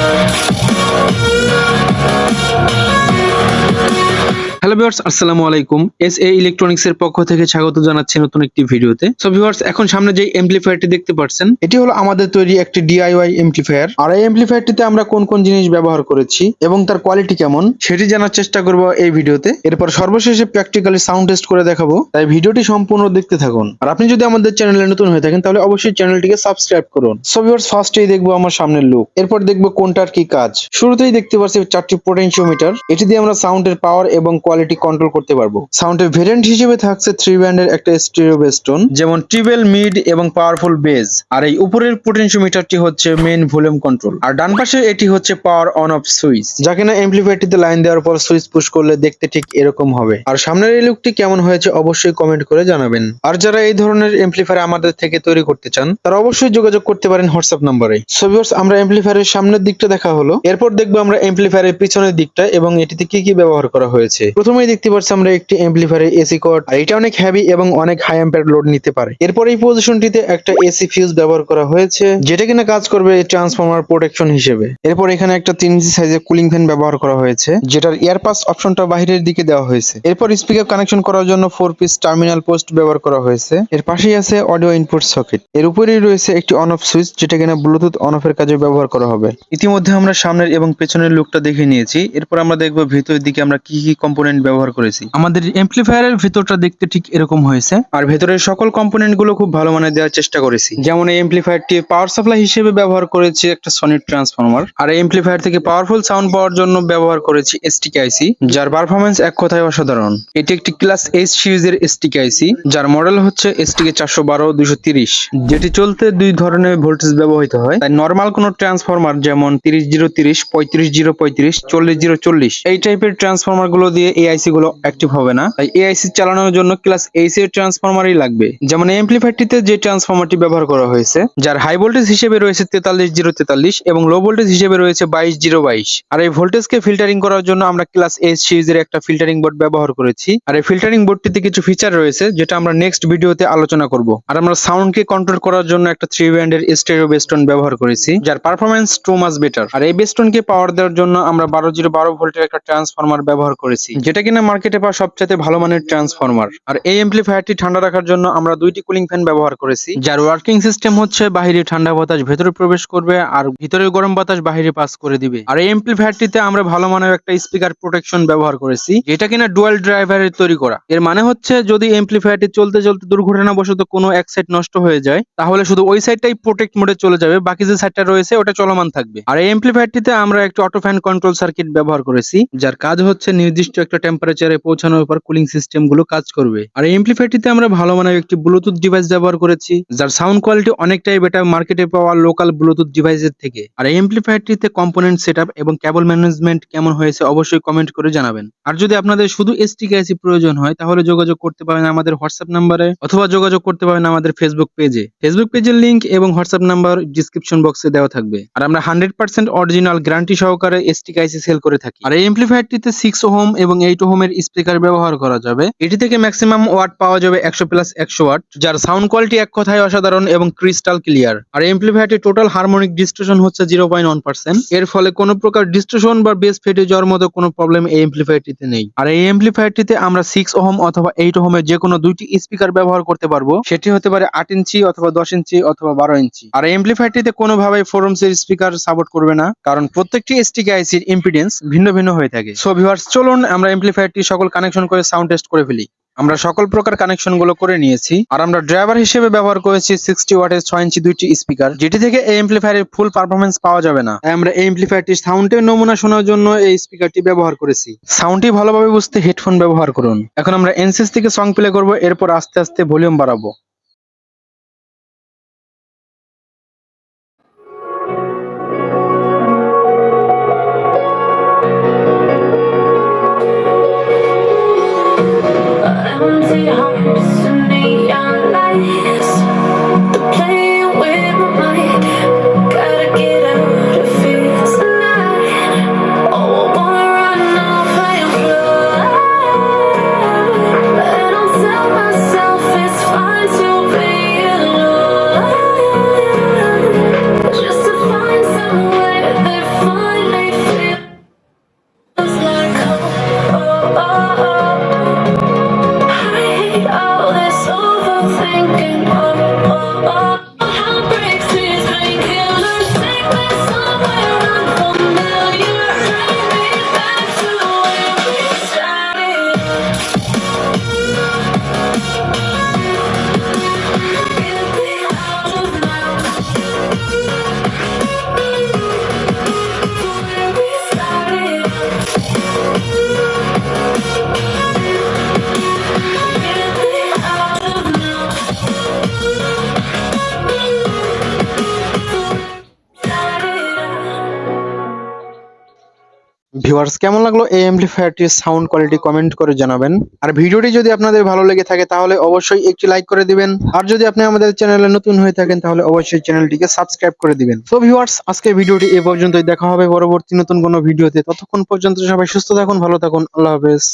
Yeah. Hello viewers, আসসালামু আলাইকুম। S A electronics এর পক্ষ থেকে স্বাগত জানাচ্ছি নতুন একটি ভিডিওতে। সো ভিউয়ার্স, এখন সামনে যে এমপ্লিফায়ারটি দেখতে পাচ্ছেন, এটি হলো আমাদের তৈরি একটি ডিআইওয়াই এমপ্লিফায়ার আর এই এমপ্লিফায়ারটিতে আমরা কোন কোন জিনিস ব্যবহার করেছি এবং তার কোয়ালিটি কেমন, সেটি জানার চেষ্টা করব এই ভিডিওতে। এরপর সর্বশেষে প্র্যাকটিক্যালি সাউন্ড টেস্ট করে দেখাবো। তাই ভিডিওটি সম্পূর্ণ দেখতে থাকুন। আর আপনি যদি আমাদের চ্যানেলে নতুন হয়ে থাকেন, তাহলে অবশ্যই চ্যানেলটিকে সাবস্ক্রাইব করুন। সো ভিউয়ার্স ফার্স্টেই দেখব আমার সামনের লুক এরপর দেখব কোনটার কি কাজ। শুরুতেই দেখতে পাচ্ছি চারটি পোটেনশিওমিটার এটি দিয়ে আমরা সাউন্ডের পাওয়ার এবং কোয়ালিটি কন্ট্রোল করতে পারব। সাউন্ডের ভেরিয়েন্ট হিসেবে থাকছে থ্রি ব্যান্ডের একটা স্টিরিও বেস্টোন যেমন ট্রিবেল মিড এবং পাওয়ারফুল বেজ আর এই উপরের পোটেনশিওমিটারটি হচ্ছে মেইন ভলিউম কন্ট্রোল আর ডান পাশে এটি হচ্ছে পাওয়ার অন অফ সুইচ যা কিনা এমপ্লিফায়ারটিতে লাইন দেওয়ার পর সুইচ পুশ করলে দেখতে ঠিক এরকম হবে। আর সামনের এই লুকটি কেমন হয়েছে অবশ্যই কমেন্ট করে জানাবেন। আর যারা এই ধরনের এমপ্লিফায়ার আমাদের থেকে তৈরি করতে চান, তারা অবশ্যই যোগাযোগ করতে পারেন হোয়াটসঅ্যাপ নম্বরে। সো ভিউয়ার্স আমরা এমপ্লিফায়ারের সামনের দিকটা দেখা হলো। এরপর দেখব আমরা এমপ্লিফায়ারের পিছনের দিকটা এবং এটিতে কি কি ব্যবহার করা হয়েছে। প্রথমেই দেখতে পাচ্ছি আমরা একটি এমপ্লিফায়ারের এসি কর্ড আর এটা অনেক হেভি এবং অনেক হাই অ্যাম্পিয়ার লোড নিতে পারে। এরপর এই পজিশনটিতে একটা এসি ফিউজ ব্যবহার করা হয়েছে, যেটা কিনা কাজ করবে ট্রান্সফরমার প্রোটেকশন হিসেবে। এরপর এখানে একটা তিন ইঞ্চি সাইজের কুলিং ফ্যান ব্যবহার করা হয়েছে, যেটার এয়ারপাস অপশনটা বাইরের দিকে দেওয়া হয়েছে। এরপর স্পিকার কানেকশন করার জন্য ফোর পিস টার্মিনাল পোস্ট ব্যবহার করা হয়েছে। এর পাশেই আছে অডিও ইনপুট সকেট এর উপরেই রয়েছে একটি অন অফ সুইচ যেটা কিনা ব্লুটুথ অন অফ এর কাজে ব্যবহার করা হবে। ইতিমধ্যে আমরা সামনের এবং পেছনের লুকটা দেখে নিয়েছি। এরপর আমরা দেখব ভিতরের দিকে আমরা কি কি কম্পোনেন্ট ব্যবহার করেছি। আমাদের এমপ্লিফায়ারের ভিতরটা দেখতে ঠিক এরকম হয়েছে। আর ভেতরের সকল কম্পোনেন্টগুলো খুব ভালো মানের দেওয়ার চেষ্টা করেছি। যেমন এই এমপ্লিফায়ারটি পাওয়ার সাপ্লাই হিসেবে ব্যবহার করেছি একটা সনিক ট্রান্সফরমার আর এই এমপ্লিফায়ার থেকে পাওয়ারফুল সাউন্ড পাওয়ার জন্য ব্যবহার করেছি এসটিকে আইসি যার পারফরমেন্স এক কথায় অসাধারণ। এটি একটি ক্লাস এইচ সিরিজের এসটিকে আইসি যার মডেল হচ্ছে এসটিকে চারশো বারো দুশো তিরিশ। যেটি চলতে দুই ধরনের ভোল্টেজ ব্যবহৃত হয়। তাই নর্মাল কোনো ট্রান্সফরমার যেমন তিরিশ জিরো তিরিশ পঁয়ত্রিশ জিরো পঁয়ত্রিশ চল্লিশ জিরো চল্লিশ এই টাইপের ট্রান্সফরমারগুলো দিয়ে এই আইসি গুলো অ্যাক্টিভ হবে না। তাই এই আইসি চালানোর জন্য ক্লাস এইচ এর ট্রান্সফরমারই লাগবে। যেমন এমপ্লিফায়ারটিতে যে ট্রান্সফরমারটি ব্যবহার করা হয়েছে, যার হাই ভোল্টেজ হিসেবে রয়েছে তেতাল্লিশ জিরো তেতাল্লিশ এবং লো ভোল্টেজ হিসেবে রয়েছে বাইশ জিরো বাইশ। আর এই ভোল্টেজকে ফিল্টারিং করার জন্য আমরা ক্লাস এইচ সিরিজের একটা ফিল্টারিং বোর্ড ব্যবহার করেছি। আর এই ফিল্টারিং বোর্ডটিতে কিছু ফিচার রয়েছে, যেটা আমরা নেক্সট ভিডিওতে আলোচনা করব। আর আমরা সাউন্ডকে কন্ট্রোল করার জন্য একটা থ্রি ব্যান্ডের স্টেরিও বেস্টন ব্যবহার করেছি, যার পারফরমেন্স টু মাস বেটার আর এই বেস্টনকে পাওয়ার দেওয়ার জন্য আমরা বারো জিরো বারো ভোল্টের একটা ট্রান্সফরমার ব্যবহার করেছি যেটা কিনা মার্কেটে পাওয়া সবচেয়ে ভালো মানের ট্রান্সফরমার আর এই এমপ্লিফায়ারটি ঠান্ডা রাখার জন্য আমরা দুইটি কুলিং ফ্যান ব্যবহার করেছি, যার ওয়ার্কিং সিস্টেম হচ্ছে বাহিরে ঠান্ডা বাতাস ভেতরে প্রবেশ করবে আর ভিতরে গরম বাতাস বাহিরে পাস করে দিবে। আর এই এমপ্লিফায়ারটিতে আমরা ভালো মানের একটা স্পিকার প্রোটেকশন ব্যবহার করেছি, যেটা কিনা ডুয়াল ড্রাইভারের তৈরি করা। এর মানে হচ্ছে যদি এমপ্লিফায়ারটি চলতে চলতে দুর্ঘটনাবশত কোনো এক সাইড নষ্ট হয়ে যায়, তাহলে শুধু ওই সাইডটাই প্রোটেক্ট মোডে চলে যাবে, বাকি যে সাইডটা রয়েছে ওটা চলমান থাকবে। আর এই এমপ্লিফায়ারটিতে আমরা একটা অটো ফ্যান কন্ট্রোল সার্কিট ব্যবহার করেছি, যার কাজ হচ্ছে নির্দিষ্ট একটা টেম্পারেচারে পৌঁছানোর পর কুলিং সিস্টেমগুলো কাজ করবে। আর এই এমপ্লিফায়ারটিতে আমরা ভালো মানের একটি ব্লুটুথ ডিভাইস ব্যবহার করেছি, যার সাউন্ড কোয়ালিটি অনেকটাই বেটার মার্কেটে পাওয়া লোকাল ব্লুটুথ ডিভাইসের থেকে। আর এই এমপ্লিফায়ারটিতে কম্পোনেন্ট সেটআপ এবং কেবল ম্যানেজমেন্ট কেমন হয়েছে অবশ্যই কমেন্ট করে জানাবেন। আর যদি আপনাদের শুধু এসটিকে আইসি প্রয়োজন হয়, তাহলে যোগাযোগ করতে পারেন আমাদের হোয়াটসঅ্যাপ নাম্বারে অথবা যোগাযোগ করতে পারেন আমাদের ফেসবুক পেজে ফেসবুক পেজের লিংক এবং হোয়াটসঅ্যাপ নাম্বার ডিসক্রিপশন বক্সে দেওয়া থাকবে। আর আমরা হান্ড্রেড পার্সেন্ট অরিজিনাল গ্যারান্টি সহকারে এসটিকে আইসি সেল করে থাকি। আর এই এমপ্লিফায়ারটিতে সিক্স ওহম এবং এইট ওহমের স্পিকার ব্যবহার করা যাবে। এটি থেকে ম্যাক্সিমাম ওয়াট পাওয়া যাবে একশো প্লাস একশো ওয়াট যার সাউন্ড কোয়ালিটি এক কথায় অসাধারণ এবং ক্রিস্টাল ক্লিয়ার আর এমপ্লিফায়ারটি টোটাল হারমোনিক ডিস্ট্রেশন হচ্ছে জিরো পয়েন্ট ওয়ান পার্সেন্ট এর ফলে কোনো প্রকার ডিস্ট্রেশন বা বেস ফেটে যাওয়ার মতো কোনো প্রবলেম এই এমপ্লিফায়ারটিতে নেই। আর এই এমপ্লিফায়ারটিতে আমরা সিক্স ওহম অথবা এইট ওহমের যে কোনো দুইটি স্পিকার ব্যবহার করতে পারব। সেটি হতে পারে আট ইঞ্চি অথবা দশ ইঞ্চি অথবা বারো ইঞ্চি। আর এই এমপ্লিফায়ারটিতে কোনোভাবে ফোরমস এর স্পিকার সাপোর্ট করবে না। কারণ প্রত্যেকটি এসটিকে আইসির ইম্পিডেন্স ভিন্ন ভিন্ন হয়ে থাকে। সো ভিউয়ার্স চলুন আমরা এমপ্লিফায়ারটি সকল কানেকশন করে সাউন্ড টেস্ট করে ফেলি। আমরা সকল প্রকার কানেকশনগুলো করে নিয়েছি। আর আমরা ড্রাইভার হিসেবে ব্যবহার করেছি সিক্সটি ওয়াটের ছয় ইঞ্চি দুইটি স্পিকার যেটি থেকে এই এমপ্লিফায়ারের ফুল পারফরমেন্স পাওয়া যাবে না। আমরা এই এমপ্লিফায়ারটি সাউন্ডের নমুনা শোনার জন্য এই স্পিকারটি ব্যবহার করেছি। সাউন্ডটি ভালোভাবে বুঝতে হেডফোন ব্যবহার করুন। এখন আমরা এনসিস থেকে সং প্লে করব, এরপর আস্তে আস্তে ভলিউম বাড়াবো। say hi. thinking. ভিউয়ার্স, কেমন লাগল এই অ্যাম্পলিফায়ারটির সাউন্ড কোয়ালিটি কমেন্ট করে জানাবেন। আর ভিডিওটি যদি আপনাদের ভালো লেগে থাকে, তাহলে অবশ্যই একটি লাইক করে দিবেন। আর যদি আপনি আমাদের চ্যানেলে নতুন হয়ে থাকেন, তাহলে অবশ্যই চ্যানেলটিকে সাবস্ক্রাইব করে দিবেন। তো ভিউয়ার্স আজকে ভিডিওটি এ পর্যন্তই। দেখা হবে পরবর্তী নতুন কোনো ভিডিওতে। ততক্ষণ পর্যন্ত সবাই সুস্থ থাকুন, ভালো থাকুন। আল্লাহ হাফেজ।